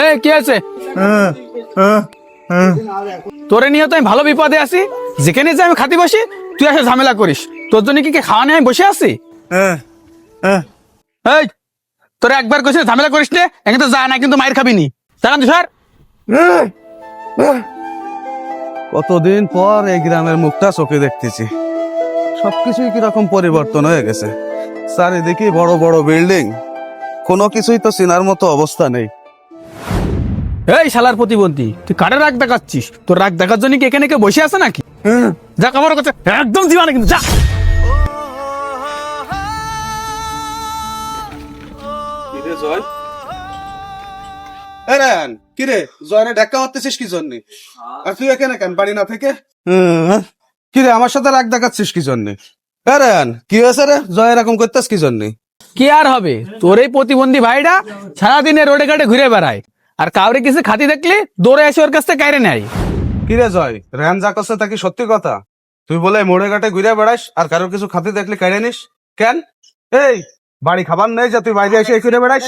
এই কি আছে তোরে নিয়ে তো আমি ভালো বিপদে আছি। যেখানে যে আমি খাতি বসি তুই এসে ঝামেলা করিস। তোর জন্য কি কি খাওয়া নিয়ে আমি বসে আছি। এই তোরে একবার কইছে ঝামেলা করিস নে এখানে তো যা না কিন্তু মায়ের খাবি নি। তুই স্যার কতদিন পর এই গ্রামের মুখটা চোখে দেখতেছি। সবকিছুই কীরকম পরিবর্তন হয়ে গেছে। চারিদিকে বড় বড় বিল্ডিং কোনো কিছুই তো চেনার মতো অবস্থা নেই। এই শালার প্রতিবন্ধী তুই কারে রাগ দেখাচ্ছিস? তোর রাগ দেখার জন্য কি এখানে কেউ বসে আছে নাকি? যা কামড় করছে একদম জীবনে কিন্তু যা। কিরে জয়নে কি জন্য? আর তুই এখানে কেন বাড়ি না থেকে? কিরে আমার সাথে রাগ দেখাচ্ছিস কি জন্য? এরেন কি হয়েছে রে? জয় এরকম করতেছ কি জন্য? কি আর হবে? তোর এই প্রতিবন্ধী ভাইরা সারাদিনে রোডে ঘাটে ঘুরে বেড়ায়। আর কাউরে কিছু খাতি দেখলে দৌড়ে এসে ওর কাছ থেকে কাইরে নেয়। কিরে জয় রেন যা করছে তা কি সত্যি কথা? তুই বলে মোড়ে ঘাটে ঘুরে বেড়াস আর কারোর কিছু খাতে দেখলে কেড়ে নিস? কেন? এই বাড়ি খাবার নেই যা তুই বাইরে এসে ঘুরে বেড়াস।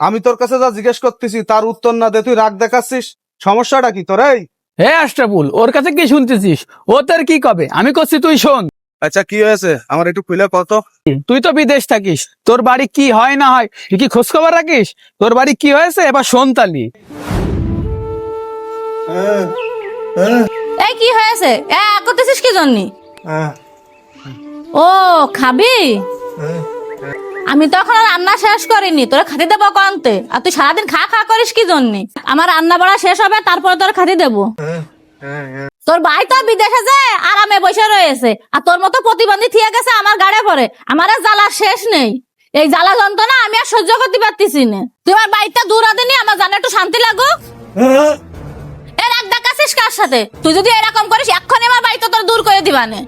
আমি তোর কাছে যা জিজ্ঞেস করতেছি তার উত্তর না দে তুই রাগ দেখাচ্ছিস। সমস্যাটা কি তোর এই? হে আশরাফুল ওর কাছে কি শুনতেছিস? ও তোর কি কবে? আমি করছি তুই শোন। আচ্ছা কি হয়েছে? আমার একটু খুলে কত তুই তো বিদেশ থাকিস। তোর বাড়ি কি হয় না হয়? তুই কি খোঁজ খবর রাখিস? তোর বাড়ি কি হয়েছে? এবার শোন তালি এই কি হয়েছে? এ করতেছিস কি জন্য? ও খাবি? আমি তো এখন আর রান্না শেষ করিনি। তোরা খাতি দেবো কন্তে। আর তুই সারাদিন খা খা করিস কি জন্য? আমার রান্না বাড়া শেষ হবে তারপরে তোর খাতি দেবো। তোর ভাই তো বিদেশে যে আরামে বসে রয়েছে আর তোর মতো প্রতিবন্ধী থিয়ে গেছে আমার গাড়ে পরে আমার জ্বালা শেষ নেই। এই জ্বালা যন্ত্রণা আমি আর সহ্য করতে পারতেছি না। তুই আমার বাড়িতে দূর দিনি আমার জানা একটু শান্তি লাগুক। এর এক ডাকাছিস কার সাথে? তুই যদি এরকম করিস এক্ষুনি আমার বাড়িতে তোর দূর করে দিবানে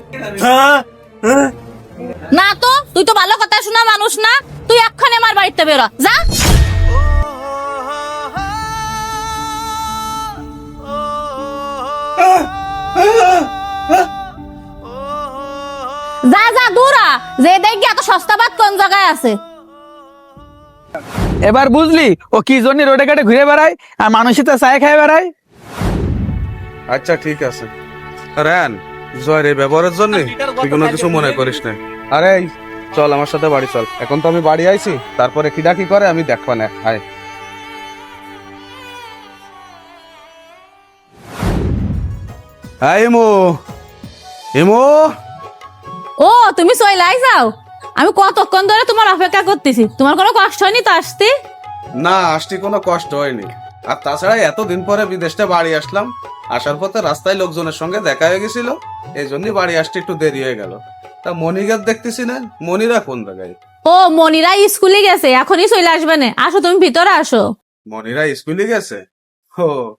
না। তো তুই তো ভালো কথা শোনা মানুষ না। তুই এক্ষুনি আমার বাড়িতে বেরো যা। যে দেখি এত সস্তাবাদ কোন জায়গায় আছে? এবার বুঝলি ও কি জন্য রোডে ঘাটে ঘুরে বেড়ায় আর মানুষের তো চায় খায় বেড়ায়? আচ্ছা ঠিক আছে। রেন জয়ের এই ব্যবহারের জন্য তুই কোনো কিছু মনে করিস না। আরে চল আমার সাথে বাড়ি চল। এখন তো আমি বাড়ি আইছি তারপরে কিডা কি করে আমি দেখবা না। আয়। হ্যাঁ ইমু? ও তুমি চইলাই যাও। আমি কতক্ষণ ধরে তোমার অপেক্ষা করতেছি? তোমার কোনো কষ্ট হয়নি তো আসতে? না আসতে কোনো কষ্ট হয়নি। আর তাছাড়া এতদিন পরে বিদেশটা বাড়ি আসলাম। আসার পথে রাস্তায় লোকজনের সঙ্গে দেখা হয়ে গেছিল। এই জন্যই বাড়ি আসতে একটু দেরি হয়ে গেল। তা মনিগার দেখতেছি না মনিরা কোন জায়গায়? ও মনিরা স্কুলে গেছে এখনই চলে আসবে না। আসো তুমি ভিতরে আসো। মনিরা স্কুলে গেছে? ও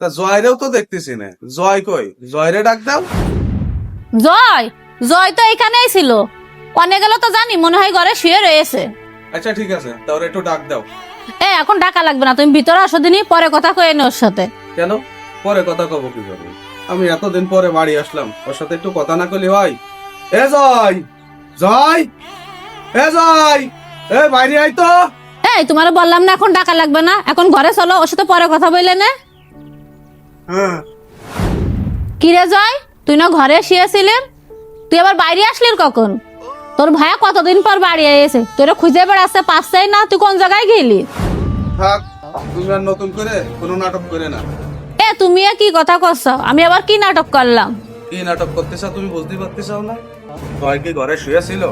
তা জয়রেও তো দেখতেছি না। জয় কই? জয়রে ডাক দাও। জয়? জয় তো এখানেই ছিল। অনেক গেল তো জানি মনে হয় ঘরে শুয়ে রয়েছে। আচ্ছা ঠিক আছে তাহলে একটু ডাক দাও। এ এখন ডাকা লাগবে না তুমি ভিতরে আসো দিনই পরে কথা কয়ে নে ওর সাথে। কেন? পরে কথা কব কি করব আমি এতদিন পরে বাড়ি আসলাম ওর সাথে একটু কথা না করলে হয়। এ জয়! জয়! এ জয়! এ বাইরে আয় তো। এই তোমার বললাম না এখন ডাকা লাগবে না এখন ঘরে চলো ওর সাথে পরে কথা বললে না। হ্যাঁ। কিরে জয় তুই না ঘরে শুয়েছিলেন তুই আবার বাইরে আসলি কখন? তোর ভাইয়া কতদিন পর বাড়ি এসে তোরা খুঁজে বেড়াচ্ছে পাচ্ছেই না তুই কোন জায়গায় গেলি? থাক তুমি আর নতুন করে কোনো নাটক করে না। এ তুমি এ কি কথা করছ আমি আবার কি নাটক করলাম? কি নাটক করতেছ তুমি বুঝতে পারতেছ না? জয় কি ঘরে শুয়েছিল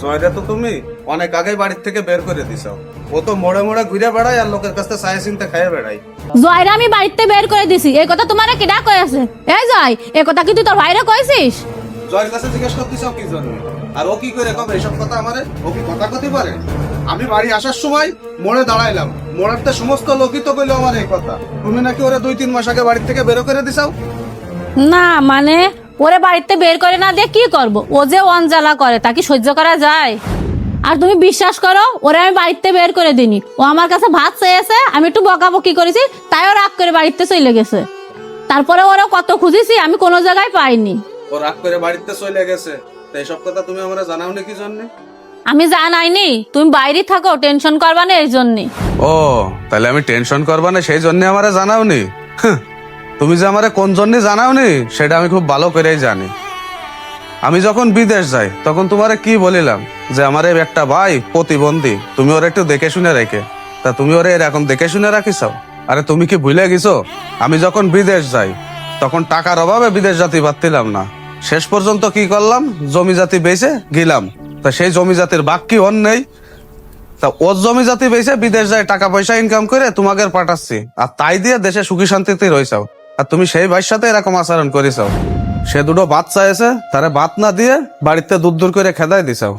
জয়রে তো তুমি অনেক আগে বাড়ির থেকে বের করে দিছ ও তো মোড়ে মোড়ে ঘুরে বেড়ায় আর লোকের কাছে চায় চিনতে খাইয়ে বেড়ায়। জয়রা আমি বাড়িতে বের করে দিছি এই কথা তোমার কি ডাক আছে এই জয় এ কথা কি তুই তোর ভাইরে কইছিস? জয়ের কাছে জিজ্ঞেস করতেছ কি জন্য? আর ও কি করে কবে? এসব কথা আমারে, ও কি কথা কতে পারে? আমি বাড়ি আসার সময় মোড়ে দাঁড়াইলাম। মোড়ের তো সমস্ত লোকই তো কইলো আমার এই কথা। তুমি নাকি ওরে দুই তিন মাস আগে বাড়ির থেকে বের করে দিছাও? না মানে ওরে বাড়িতে বের করে না দিয়ে কি করব? ও যে অঞ্জালা করে, তা কি সহ্য করা যায়? আর তুমি বিশ্বাস করো, ওরে আমি বাড়িতে বের করে দিনি ও আমার কাছে ভাত চেয়েছে, আমি একটু বকাবকি করেছি, তাইও রাগ করে বাড়িতে চলে গেছে। তারপরে ওরা কত খুঁজেছি, আমি কোনো জায়গায় পাইনি। ও রাগ করে বাড়িতে চলে গেছে। তো এইসব কথা তুমি আমার জানাও নি কি জন্য? আমি জানাইনি তুমি বাইরে থাকো টেনশন করবা না এই জন্য। ও তাহলে আমি টেনশন করবা না সেই জন্য আমারে জানাওনি? তুমি যে আমারে কোন জন্য জানাওনি সেটা আমি খুব ভালো করেই জানি। আমি যখন বিদেশ যাই তখন তোমারে কি বলিলাম? যে আমার এই একটা ভাই প্রতিবন্ধী তুমি ওর একটু দেখে শুনে রেখে। তা তুমি ওরে এরকম দেখে শুনে রাখিস আরে তুমি কি ভুলে গেছো? আমি যখন বিদেশ যাই তখন টাকার অভাবে বিদেশ জাতি পারতিলাম না। শেষ পর্যন্ত কি করলাম? জমি জাতি বেচে গেলাম। তা সেই জমি জাতির বাক অন নেই? তা ওর জমি জাতি বেচে বিদেশ যায় টাকা পয়সা ইনকাম করে তোমাকে পাঠাচ্ছি। আর তাই দিয়ে দেশে সুখী শান্তিতে রয়েছাও। আর তুমি সেই ভাইয়ের সাথে এরকম আচরণ করেছাও। সে দুটো বাচ্চা এসে তারে ভাত না দিয়ে বাড়িতে দূর দূর করে খেদাই দিছাও।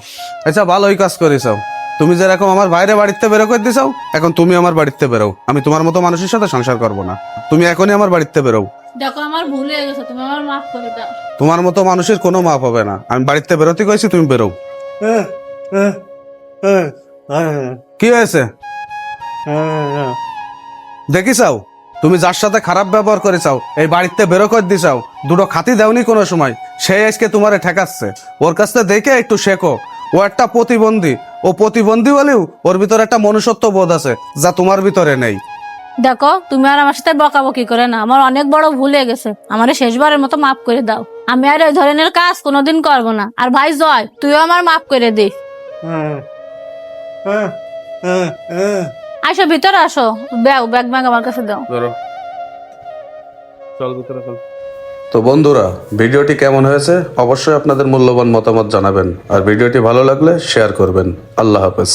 আচ্ছা ভালোই কাজ করেছাও। তুমি যেরকম আমার বাইরে বাড়িতে বেরো করে দিছাও, এখন তুমি আমার বাড়িতে বেরো। আমি তোমার মতো মানুষের সাথে সংসার করব না। তুমি এখনই আমার বাড়িতে বেরো। দেখো আমার ভুল হয়ে গেছে তুমি আমার মাফ করে দাও। তোমার মতো মানুষের কোনো মাপ হবে না। আমি বাড়িতে বেরোতে কইছি তুমি বেরো। কি হয়েছে? দেখিসাও তুমি যার সাথে খারাপ ব্যবহার করেছাও এই বাড়িতে বেরো করে দিছাও দুটো খাতি দেওনি কোনো সময় সে আজকে তোমারে ঠেকাচ্ছে। ওর কাছ থেকে দেখে একটু শেখো ও একটা প্রতিবন্ধী ও প্রতিবন্ধী বলেও ওর ভিতরে একটা মনুষ্যত্ব বোধ আছে যা তোমার ভিতরে নেই। দেখো তুমি আর আমার সাথে বকাবকি করে না। আমার অনেক বড় ভুল হয়ে গেছে। আমার শেষবারের মতো মাফ করে দাও। আমি আর ওই ধরনের কাজ কোনোদিন করব না। আর ভাই জয় তুইও আমার মাফ করে দে। আসো ভিতরে আসো। ব্যাগ ব্যাগ ব্যাগ আমার কাছে দাও। চল ভিতরে চল। তো বন্ধুরা ভিডিওটি কেমন হয়েছে? অবশ্যই আপনাদের মূল্যবান মতামত জানাবেন। আর ভিডিওটি ভালো লাগলে শেয়ার করবেন। আল্লাহ হাফেজ।